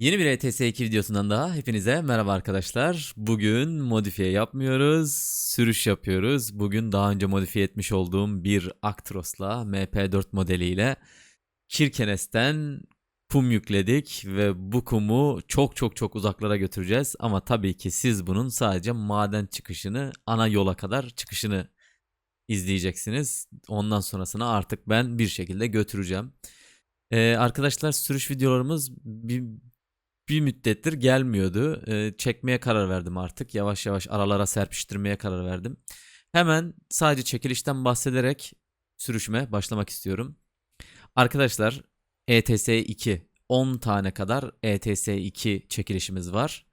Yeni bir ETS 2 videosundan daha hepinize merhaba arkadaşlar. Bugün modifiye yapmıyoruz, sürüş yapıyoruz. Bugün daha önce modifiye etmiş olduğum bir Actros'la MP4 modeliyle Kirkenes'ten kum yükledik ve bu kumu çok çok çok uzaklara götüreceğiz. Ama tabii ki siz bunun sadece maden çıkışını, ana yola kadar çıkışını izleyeceksiniz. Ondan sonrasını artık ben bir şekilde götüreceğim. Ee, arkadaşlar sürüş videolarımız bir, bir müddettir gelmiyordu. Ee, çekmeye karar verdim artık. Yavaş yavaş aralara serpiştirmeye karar verdim. Hemen sadece çekilişten bahsederek sürüşüme başlamak istiyorum. Arkadaşlar ETS 2 10 tane kadar ETS 2 çekilişimiz var.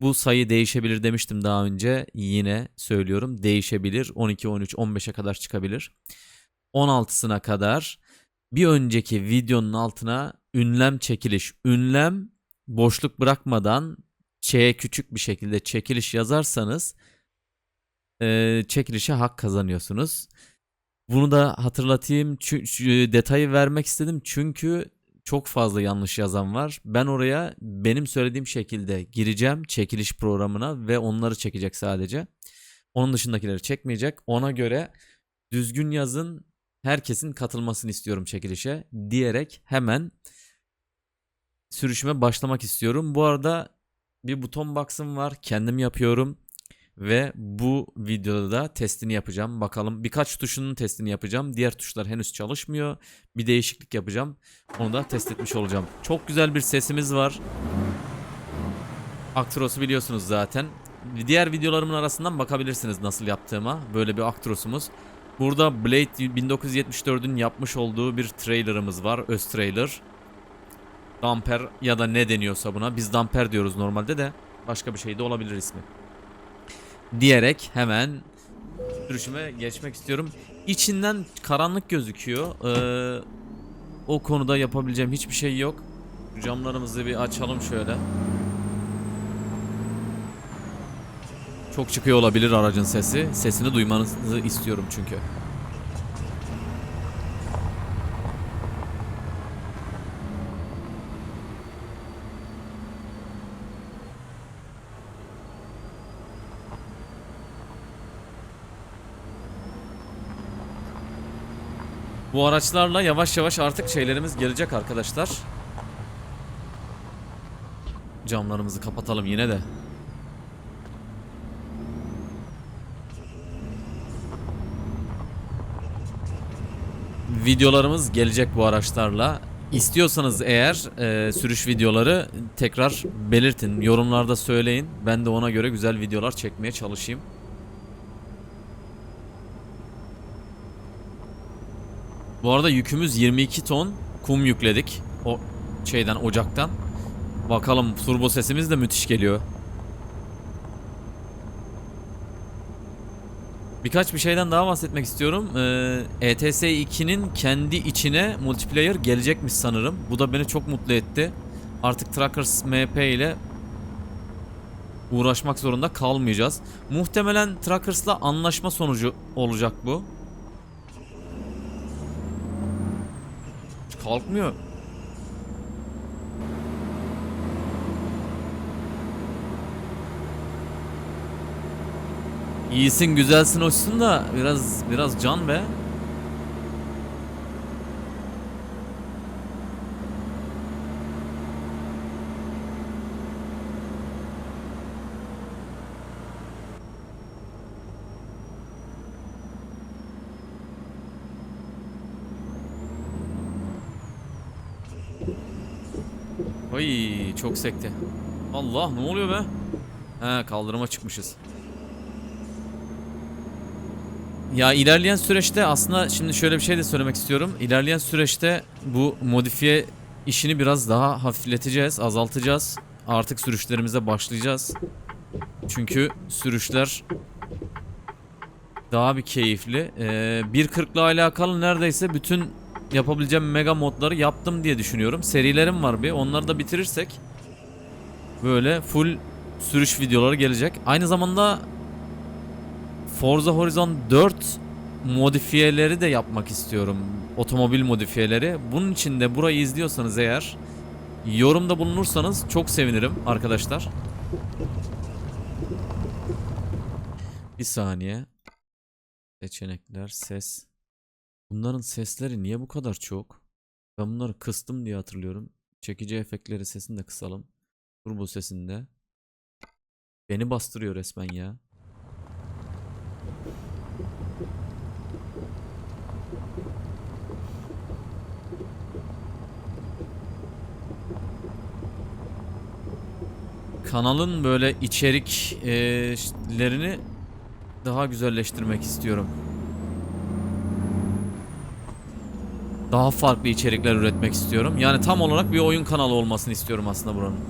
Bu sayı değişebilir demiştim daha önce. Yine söylüyorum değişebilir. 12, 13, 15'e kadar çıkabilir. 16'sına kadar bir önceki videonun altına ünlem çekiliş, ünlem boşluk bırakmadan Ç küçük bir şekilde çekiliş yazarsanız eee, çekilişe hak kazanıyorsunuz. Bunu da hatırlatayım. Çü- çü- detayı vermek istedim çünkü çok fazla yanlış yazan var. Ben oraya benim söylediğim şekilde gireceğim çekiliş programına ve onları çekecek sadece. Onun dışındakileri çekmeyecek. Ona göre düzgün yazın herkesin katılmasını istiyorum çekilişe diyerek hemen sürüşüme başlamak istiyorum. Bu arada bir buton box'ım var. Kendim yapıyorum. Ve bu videoda da testini yapacağım. Bakalım birkaç tuşunun testini yapacağım. Diğer tuşlar henüz çalışmıyor. Bir değişiklik yapacağım. Onu da test etmiş olacağım. Çok güzel bir sesimiz var. Actros'u biliyorsunuz zaten. Diğer videolarımın arasından bakabilirsiniz nasıl yaptığıma. Böyle bir Actros'umuz. Burada Blade 1974'ün yapmış olduğu bir trailerımız var. Öz trailer. Damper ya da ne deniyorsa buna. Biz damper diyoruz normalde de. Başka bir şey de olabilir ismi. Diyerek hemen sürüşüme geçmek istiyorum. İçinden karanlık gözüküyor. Ee, o konuda yapabileceğim hiçbir şey yok. Camlarımızı bir açalım şöyle. Çok çıkıyor olabilir aracın sesi. Sesini duymanızı istiyorum çünkü. Bu araçlarla yavaş yavaş artık şeylerimiz gelecek arkadaşlar. Camlarımızı kapatalım yine de. Videolarımız gelecek bu araçlarla. İstiyorsanız eğer e, sürüş videoları tekrar belirtin. Yorumlarda söyleyin. Ben de ona göre güzel videolar çekmeye çalışayım. Bu arada yükümüz 22 ton kum yükledik. O şeyden ocaktan. Bakalım turbo sesimiz de müthiş geliyor. Birkaç bir şeyden daha bahsetmek istiyorum. Ee, ETS 2'nin kendi içine multiplayer gelecekmiş sanırım. Bu da beni çok mutlu etti. Artık Trackers MP ile uğraşmak zorunda kalmayacağız. Muhtemelen Trackers'la anlaşma sonucu olacak bu. Kalkmıyor. İyisin, güzelsin, hoşsun da biraz biraz can be. Ay çok sekti. Allah ne oluyor be? He kaldırıma çıkmışız. Ya ilerleyen süreçte aslında şimdi şöyle bir şey de söylemek istiyorum. İlerleyen süreçte bu modifiye işini biraz daha hafifleteceğiz, azaltacağız. Artık sürüşlerimize başlayacağız. Çünkü sürüşler daha bir keyifli. Ee, 1.40 ile alakalı neredeyse bütün yapabileceğim mega modları yaptım diye düşünüyorum. Serilerim var bir. Onları da bitirirsek böyle full sürüş videoları gelecek. Aynı zamanda Forza Horizon 4 modifiyeleri de yapmak istiyorum. Otomobil modifiyeleri. Bunun için de burayı izliyorsanız eğer Yorumda bulunursanız çok sevinirim arkadaşlar. Bir saniye. Seçenekler, ses. Bunların sesleri niye bu kadar çok? Ben bunları kıstım diye hatırlıyorum. Çekici efektleri sesini de kısalım. Turbo sesinde. Beni bastırıyor resmen ya. Kanalın böyle içeriklerini daha güzelleştirmek istiyorum. Daha farklı içerikler üretmek istiyorum. Yani tam olarak bir oyun kanalı olmasını istiyorum aslında buranın.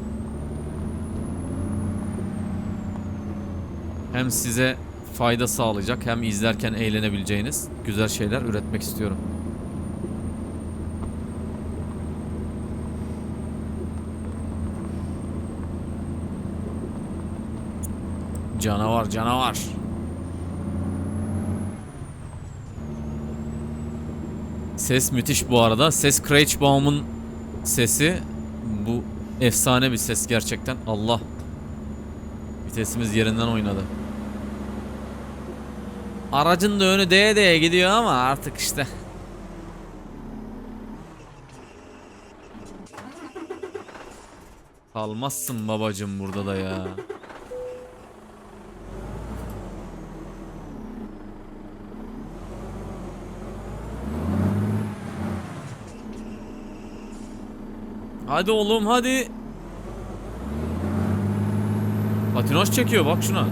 Hem size fayda sağlayacak hem izlerken eğlenebileceğiniz güzel şeyler üretmek istiyorum. Canavar canavar. Ses müthiş bu arada. Ses Craigbaum'un sesi bu efsane bir ses gerçekten. Allah. Vitesimiz yerinden oynadı. Aracın da önü değe değe gidiyor ama artık işte. Kalmazsın babacım burada da ya. Hadi oğlum hadi. Patinaj çekiyor bak şuna.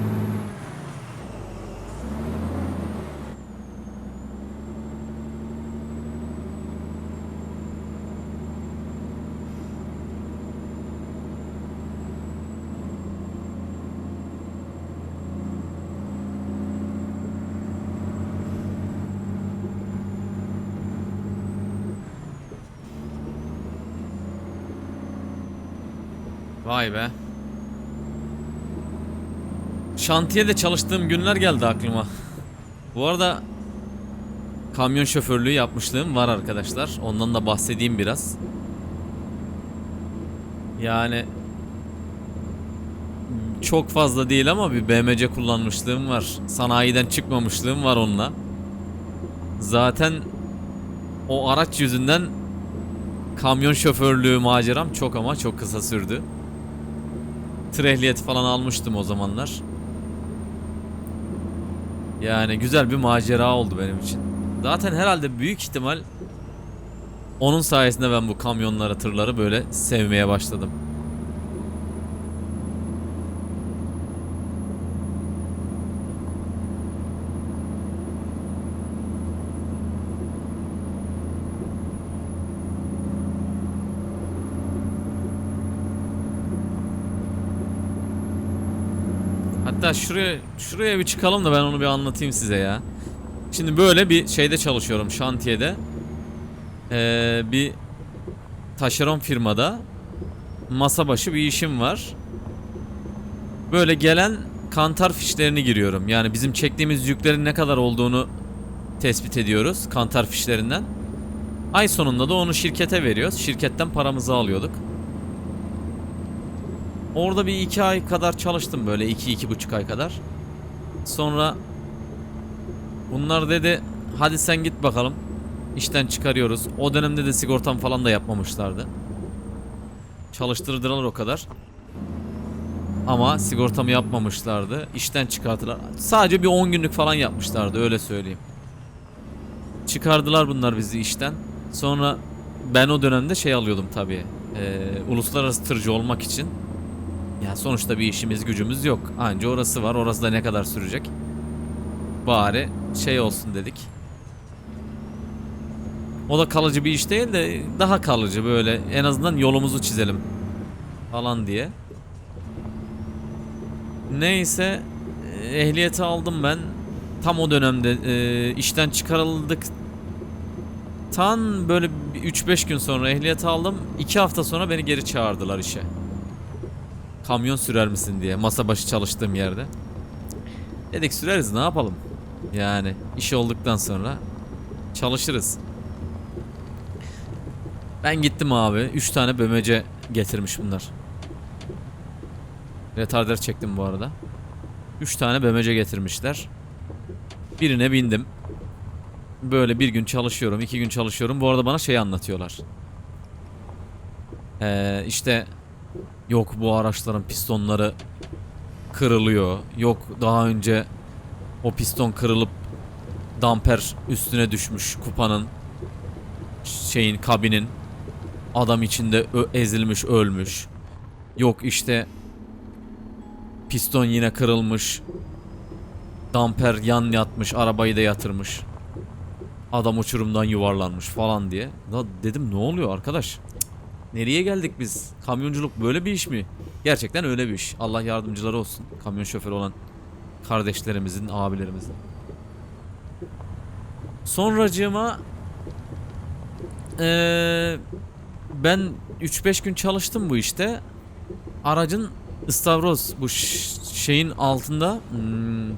Vay be. Şantiyede çalıştığım günler geldi aklıma. Bu arada kamyon şoförlüğü yapmışlığım var arkadaşlar. Ondan da bahsedeyim biraz. Yani çok fazla değil ama bir BMC kullanmışlığım var. Sanayiden çıkmamışlığım var onunla. Zaten o araç yüzünden kamyon şoförlüğü maceram çok ama çok kısa sürdü. Tır ehliyeti falan almıştım o zamanlar. Yani güzel bir macera oldu benim için. Zaten herhalde büyük ihtimal onun sayesinde ben bu kamyonları, tırları böyle sevmeye başladım. Hatta şuraya şuraya bir çıkalım da ben onu bir anlatayım size ya. Şimdi böyle bir şeyde çalışıyorum şantiyede. Ee, bir taşeron firmada masa başı bir işim var. Böyle gelen kantar fişlerini giriyorum. Yani bizim çektiğimiz yüklerin ne kadar olduğunu tespit ediyoruz kantar fişlerinden. Ay sonunda da onu şirkete veriyoruz. Şirketten paramızı alıyorduk. Orada bir iki ay kadar çalıştım böyle iki iki buçuk ay kadar. Sonra bunlar dedi hadi sen git bakalım işten çıkarıyoruz. O dönemde de sigortam falan da yapmamışlardı. Çalıştırdılar o kadar. Ama sigortamı yapmamışlardı. İşten çıkarttılar. Sadece bir 10 günlük falan yapmışlardı öyle söyleyeyim. Çıkardılar bunlar bizi işten. Sonra ben o dönemde şey alıyordum tabii. Ee, uluslararası tırcı olmak için ya sonuçta bir işimiz gücümüz yok. Anca orası var. Orası da ne kadar sürecek? Bari şey olsun dedik. O da kalıcı bir iş değil de daha kalıcı böyle en azından yolumuzu çizelim falan diye. Neyse ehliyeti aldım ben. Tam o dönemde e, işten çıkarıldık. Tam böyle 3-5 gün sonra ehliyet aldım. 2 hafta sonra beni geri çağırdılar işe kamyon sürer misin diye masa başı çalıştığım yerde. Dedik süreriz ne yapalım. Yani iş olduktan sonra çalışırız. Ben gittim abi 3 tane BMC getirmiş bunlar. Retarder çektim bu arada. 3 tane BMC getirmişler. Birine bindim. Böyle bir gün çalışıyorum, iki gün çalışıyorum. Bu arada bana şey anlatıyorlar. Ee, işte yok bu araçların pistonları kırılıyor. Yok daha önce o piston kırılıp damper üstüne düşmüş kupanın şeyin kabinin adam içinde ezilmiş ölmüş. Yok işte piston yine kırılmış. Damper yan yatmış, arabayı da yatırmış. Adam uçurumdan yuvarlanmış falan diye. Ya dedim ne oluyor arkadaş? Nereye geldik biz? Kamyonculuk böyle bir iş mi? Gerçekten öyle bir iş. Allah yardımcıları olsun. Kamyon şoförü olan kardeşlerimizin, abilerimizin. Sonracığıma eee ben 3-5 gün çalıştım bu işte. Aracın ıstavroz bu şeyin altında hmm,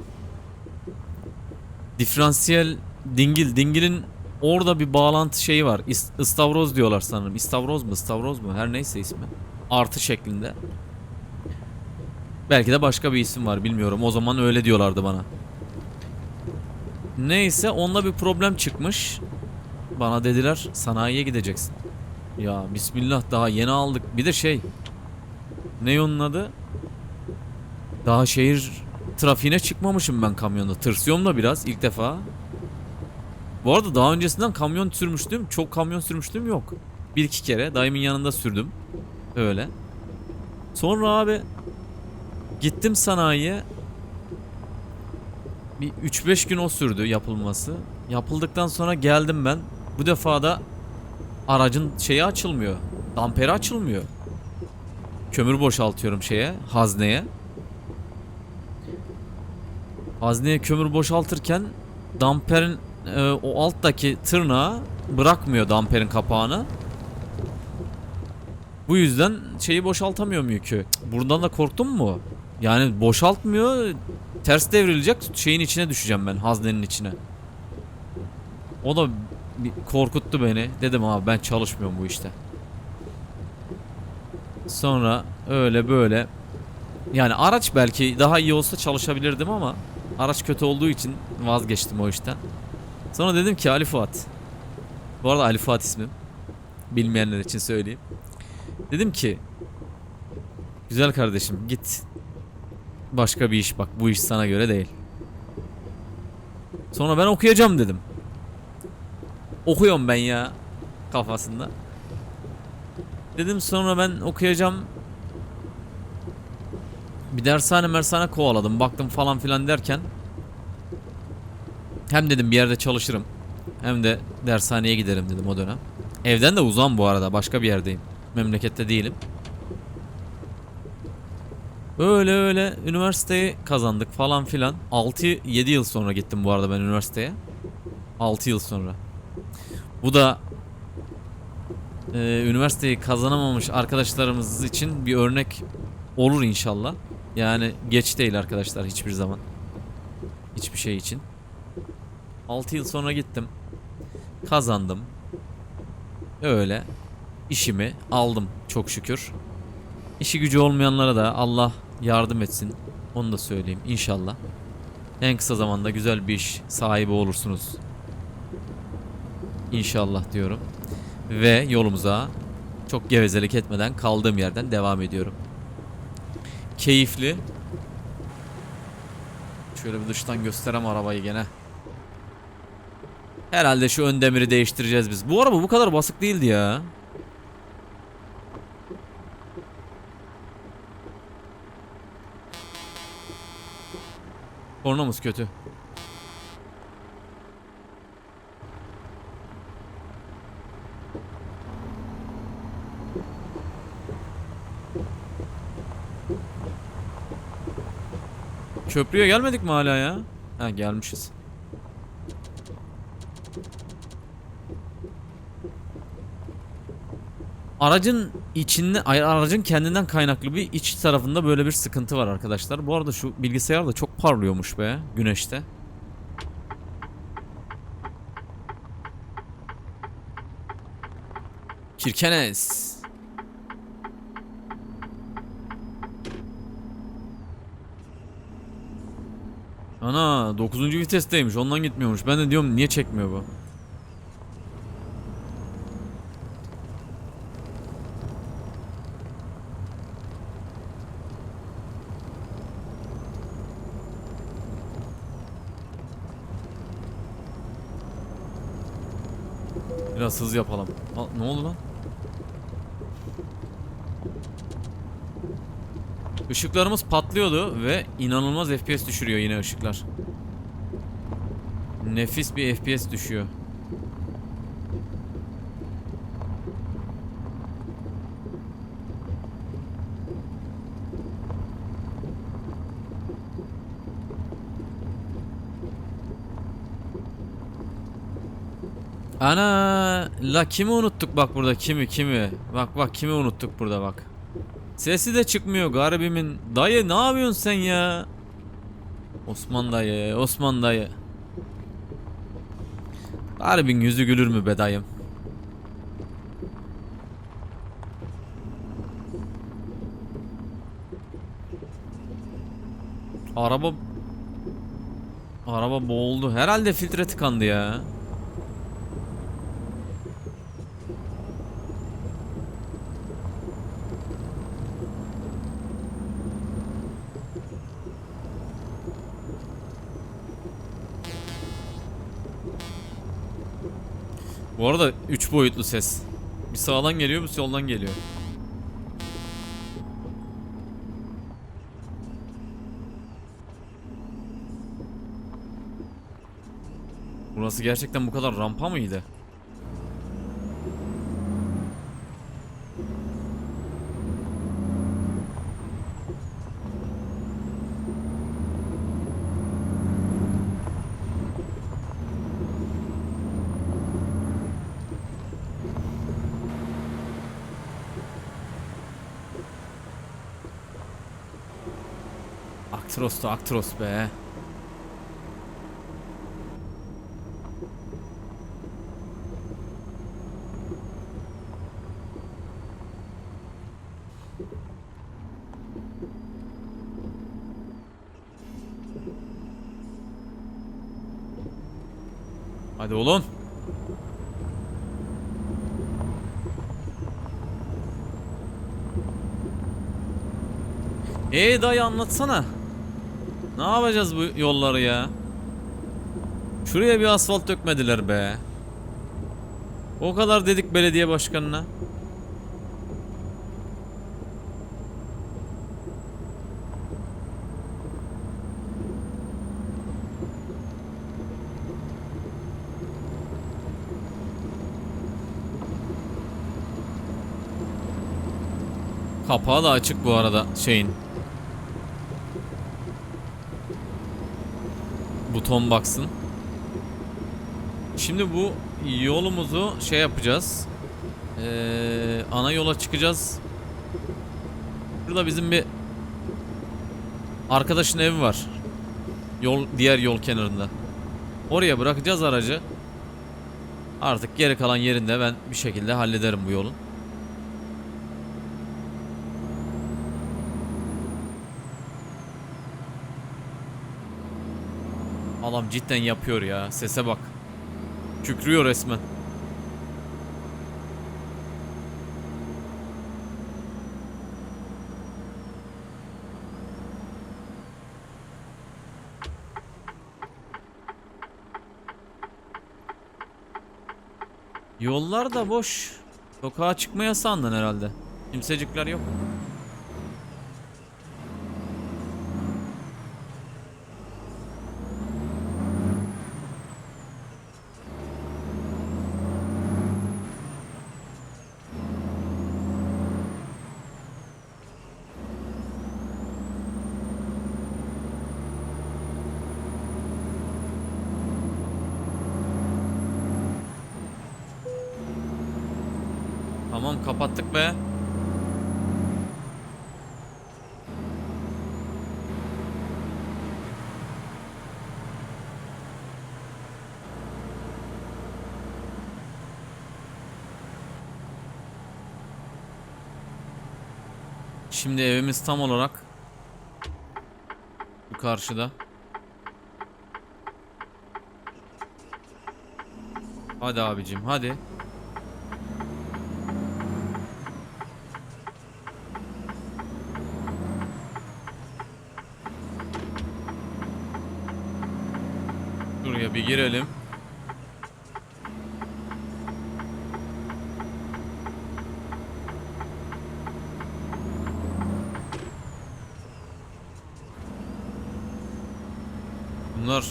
diferansiyel dingil dingilin orada bir bağlantı şeyi var. İs- İstavroz diyorlar sanırım. İstavroz mu, istavroz mu? Her neyse ismi. Artı şeklinde. Belki de başka bir isim var bilmiyorum. O zaman öyle diyorlardı bana. Neyse onda bir problem çıkmış. Bana dediler sanayiye gideceksin. Ya bismillah daha yeni aldık. Bir de şey. Ne onun adı? Daha şehir trafiğine çıkmamışım ben kamyonda. Tırsıyorum da biraz ilk defa. Bu arada daha öncesinden kamyon sürmüştüm. Çok kamyon sürmüştüm yok. Bir iki kere dayımın yanında sürdüm. Öyle. Sonra abi gittim sanayiye. Bir 3-5 gün o sürdü yapılması. Yapıldıktan sonra geldim ben. Bu defa da aracın şeyi açılmıyor. Damperi açılmıyor. Kömür boşaltıyorum şeye, hazneye. Hazneye kömür boşaltırken damperin e, o alttaki tırnağı bırakmıyor damperin kapağını. Bu yüzden şeyi boşaltamıyorum yükü. Buradan da korktun mu? Yani boşaltmıyor. Ters devrilecek şeyin içine düşeceğim ben haznenin içine. O da korkuttu beni. Dedim abi ben çalışmıyorum bu işte. Sonra öyle böyle. Yani araç belki daha iyi olsa çalışabilirdim ama araç kötü olduğu için vazgeçtim o işten. Sonra dedim ki Ali Fuat. Bu arada Ali Fuat ismim. Bilmeyenler için söyleyeyim. Dedim ki güzel kardeşim git başka bir iş bak bu iş sana göre değil. Sonra ben okuyacağım dedim. Okuyorum ben ya kafasında. Dedim sonra ben okuyacağım. Bir dershane mersane kovaladım. Baktım falan filan derken. Hem dedim bir yerde çalışırım. Hem de dershaneye giderim dedim o dönem. Evden de uzam bu arada. Başka bir yerdeyim. Memlekette değilim. Öyle öyle üniversiteyi kazandık falan filan. 6-7 yıl sonra gittim bu arada ben üniversiteye. 6 yıl sonra. Bu da e, üniversiteyi kazanamamış arkadaşlarımız için bir örnek olur inşallah. Yani geç değil arkadaşlar hiçbir zaman. Hiçbir şey için. 6 yıl sonra gittim. Kazandım. Öyle işimi aldım çok şükür. İşi gücü olmayanlara da Allah yardım etsin. Onu da söyleyeyim inşallah. En kısa zamanda güzel bir iş sahibi olursunuz. İnşallah diyorum. Ve yolumuza çok gevezelik etmeden kaldığım yerden devam ediyorum. Keyifli. Şöyle bir dıştan gösterem arabayı gene. Herhalde şu ön demiri değiştireceğiz biz. Bu araba bu kadar basık değildi ya. Kornamız kötü. Köprüye gelmedik mi hala ya? Ha gelmişiz. Aracın içinde aracın kendinden kaynaklı bir iç tarafında böyle bir sıkıntı var arkadaşlar. Bu arada şu bilgisayar da çok parlıyormuş be güneşte. Kirkenes. Ana 9. vitesteymiş ondan gitmiyormuş. Ben de diyorum niye çekmiyor bu? Biraz hız yapalım. Aa, ne oldu lan? Işıklarımız patlıyordu ve inanılmaz FPS düşürüyor yine ışıklar. Nefis bir FPS düşüyor. Ana la kimi unuttuk bak burada kimi kimi. Bak bak kimi unuttuk burada bak. Sesi de çıkmıyor garibimin. Dayı ne yapıyorsun sen ya? Osman dayı, Osman dayı. Garibin yüzü gülür mü be dayım? Araba Araba boğuldu. Herhalde filtre tıkandı ya. Bu arada 3 boyutlu ses. Bir sağdan geliyor, bir soldan geliyor. Burası gerçekten bu kadar rampa mıydı? Aktros da Aktros be. Hadi oğlum. Ee dayı anlatsana. Ne yapacağız bu yolları ya? Şuraya bir asfalt dökmediler be. O kadar dedik belediye başkanına. Kapağı da açık bu arada şeyin. Baksın. Şimdi bu yolumuzu şey yapacağız. Ee, ana yola çıkacağız. Burada bizim bir arkadaşın evi var. Yol diğer yol kenarında. Oraya bırakacağız aracı. Artık geri kalan yerinde ben bir şekilde hallederim bu yolun. Adam cidden yapıyor ya. Sese bak. Kükrüyor resmen. Yollar da boş. Sokağa çıkma yasağından herhalde. Kimsecikler yok. Tamam kapattık be. Şimdi evimiz tam olarak bu karşıda. Hadi abicim hadi. Bir girelim. Bunlar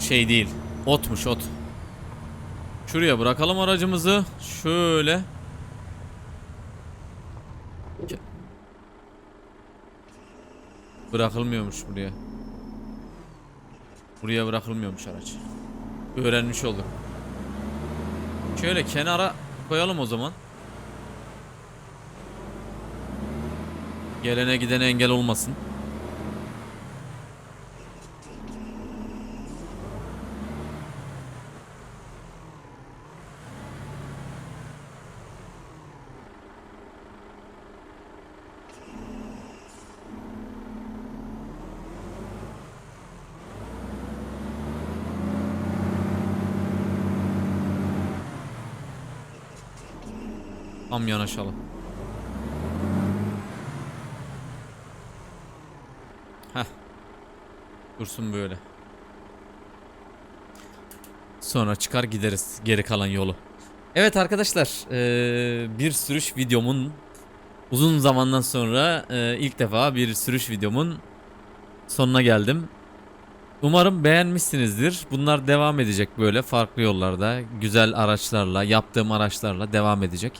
şey değil. Otmuş ot. Şuraya bırakalım aracımızı. Şöyle. Bırakılmıyormuş buraya. Buraya bırakılmıyormuş araç. Öğrenmiş olduk. Şöyle kenara koyalım o zaman. Gelene gidene engel olmasın. Tam yanaşalım. Heh. Dursun böyle. Sonra çıkar gideriz geri kalan yolu. Evet arkadaşlar eee, bir sürüş videomun uzun zamandan sonra eee, ilk defa bir sürüş videomun sonuna geldim. Umarım beğenmişsinizdir. Bunlar devam edecek böyle farklı yollarda, güzel araçlarla, yaptığım araçlarla devam edecek.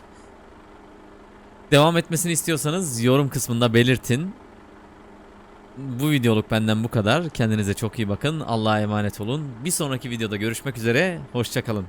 Devam etmesini istiyorsanız yorum kısmında belirtin. Bu videoluk benden bu kadar. Kendinize çok iyi bakın. Allah'a emanet olun. Bir sonraki videoda görüşmek üzere. Hoşçakalın.